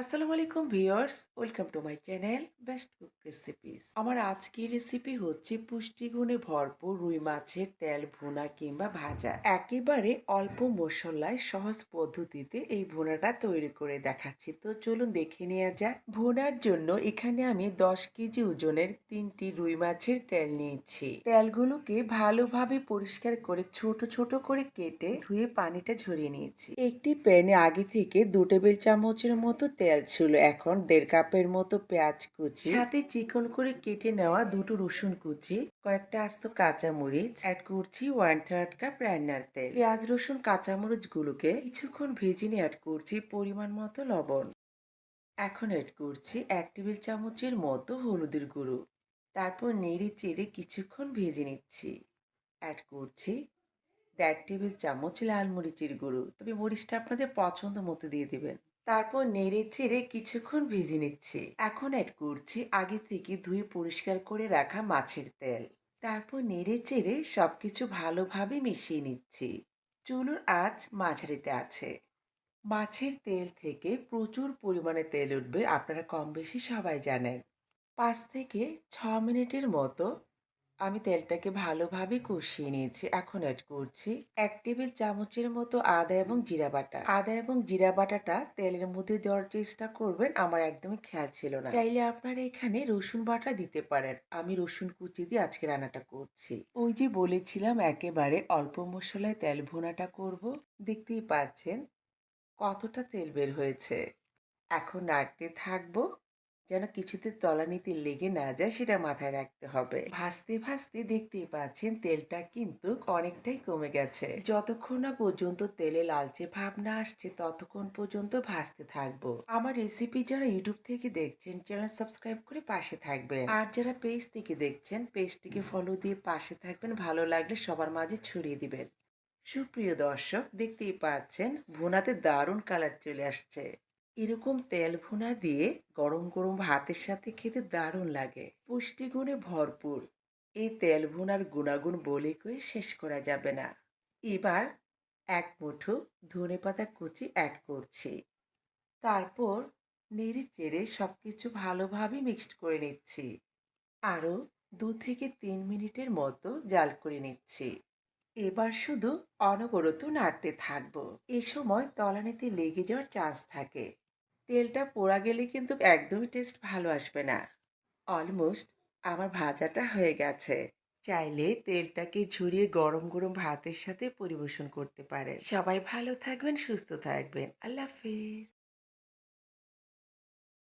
আসসালামু আলাইকুম viewers, welcome to my channel best cook recipes. আমার আজকের রেসিপি হচ্ছে পুষ্টিগুণে ভরপুর রুই মাছের তেল ভুনা কিংবা ভাজা। একেবারে অল্প মশলায় সহজ পদ্ধতিতে এই ভুনাটা তৈরি করে দেখাচ্ছি। তো চলুন দেখে নেওয়া যাক। ভুনার জন্য এখানে আমি দশ কেজি ওজনের তিনটি রুই মাছের তেল নিয়েছি। তেলগুলোকে ভালোভাবে পরিষ্কার করে ছোট ছোট করে কেটে ধুয়ে পানিটা ঝরিয়ে নিয়েছি। একটি প্যানে আগে থেকে দু টেবিল চামচের মতো তেল ছিল এখন দেড় কাপের মতো পেঁয়াজ কুচি। সাথে চিকন করে কেটে নেওয়া দুটো রসুন কুচি, কয়েকটা আস্ত কাঁচামরিচ অ্যাড করছি ওয়ান থার্ড কাপ রান্নার তেল। পেঁয়াজ, রসুন কাঁচামরিচ গুলোকে কিছুক্ষণ ভেজে নিয়ে অ্যাড করছি পরিমাণ মতো লবণ। এখন অ্যাড করছি এক টেবিল চামচের মতো হলুদের গুঁড়ো। তারপর নেড়ে চেড়ে কিছুক্ষণ ভেজে নিচ্ছি। অ্যাড করছি দেড় টেবিল চামচ লাল মরিচের গুঁড়ো। তবে মরিচটা আপনাদের পছন্দ মতো দিয়ে দেবেন। তারপর নেড়ে চেড়ে কিছুক্ষণ ভেজে নিচ্ছি। এখন অ্যাড করছি আগে থেকে ধুয়ে পরিষ্কার করে রাখা মাছের তেল। তারপর নেড়ে চেড়ে সব কিছু ভালোভাবে মিশিয়ে নিচ্ছি। চুলোর আঁচ মাঝারিতে আছে। মাছের তেল থেকে প্রচুর পরিমাণে তেল উঠবে, আপনারা কম বেশি সবাই জানেন। পাঁচ থেকে ছ মিনিটের মতো আমি তেলটাকে ভালোভাবে কষিয়ে নিয়েছি। এখন অ্যাড করছি এক টেবিল চামচের মতো আদা এবং জিরা বাটা। আদা এবং জিরা বাটাটা তেলের মধ্যে দেওয়ার চেষ্টা করবেন, আমার একদমই খেয়াল ছিল না। চাইলে আপনারা এখানে রসুন বাটা দিতে পারেন। আমি রসুন কুচি দিয়ে আজকে রান্নাটা করছি। ওই যে বলেছিলাম, একেবারে অল্প মশলায় তেল ভোনাটা করব। দেখতেই পাচ্ছেন কতটা তেল বের হয়েছে। এখন নাড়তে থাকব। যেন কিছুতে তলানিতে লেগে না যায় সেটা মাথায় রাখতে হবে। ভাসতে ভাসতে দেখতেই পাচ্ছেন তেলটা কিন্তু অনেকটাই কমে গেছে। যতক্ষণ না পর্যন্ত তেলে লালচে ভাব না আসছে, ততক্ষণ পর্যন্ত ভাজতে থাকব। আমার রেসিপি যারা ইউটিউব থেকে দেখছেন চ্যানেল সাবস্ক্রাইব করে পাশে থাকবেন। আর যারা পেজ থেকে দেখছেন পেজটিকে ফলো দিয়ে পাশে থাকবেন। ভালো লাগলে সবার মাঝে ছড়িয়ে দিবেন। সুপ্রিয় দর্শক, দেখতেই পাচ্ছেন ভুনাতে দারুণ কালার চলে আসছে। এরকম তেল ভুনা দিয়ে গরম গরম ভাতের সাথে খেতে দারুণ লাগে। পুষ্টিগুণে ভরপুর। এই তেল ভুনার গুণাগুণ বলে কয়ে শেষ করা যাবে না। এবার এক মুঠো ধনে পাতা কুচি অ্যাড করছি। তারপর নেড়ে চেড়ে সব কিছু ভালোভাবে মিক্সড করে নিচ্ছি। আরও দু থেকে তিন মিনিটের মতো জাল করে নিচ্ছি। এবার শুধু অনবরত নাড়তে থাকব। এ সময় তলানিতে লেগে যাওয়ার চান্স থাকে। তেলটা পোড়া গেলে কিন্তু একদমই টেস্ট ভালো আসবে না। অলমোস্ট আমার ভাজাটা হয়ে গেছে। চাইলে তেলটাকে ঝুরিয়ে গরম গরম ভাতের সাথে পরিবেশন করতে পারেন। সবাই ভালো থাকবেন, সুস্থ থাকবেন। আল্লাহ হাফিজ।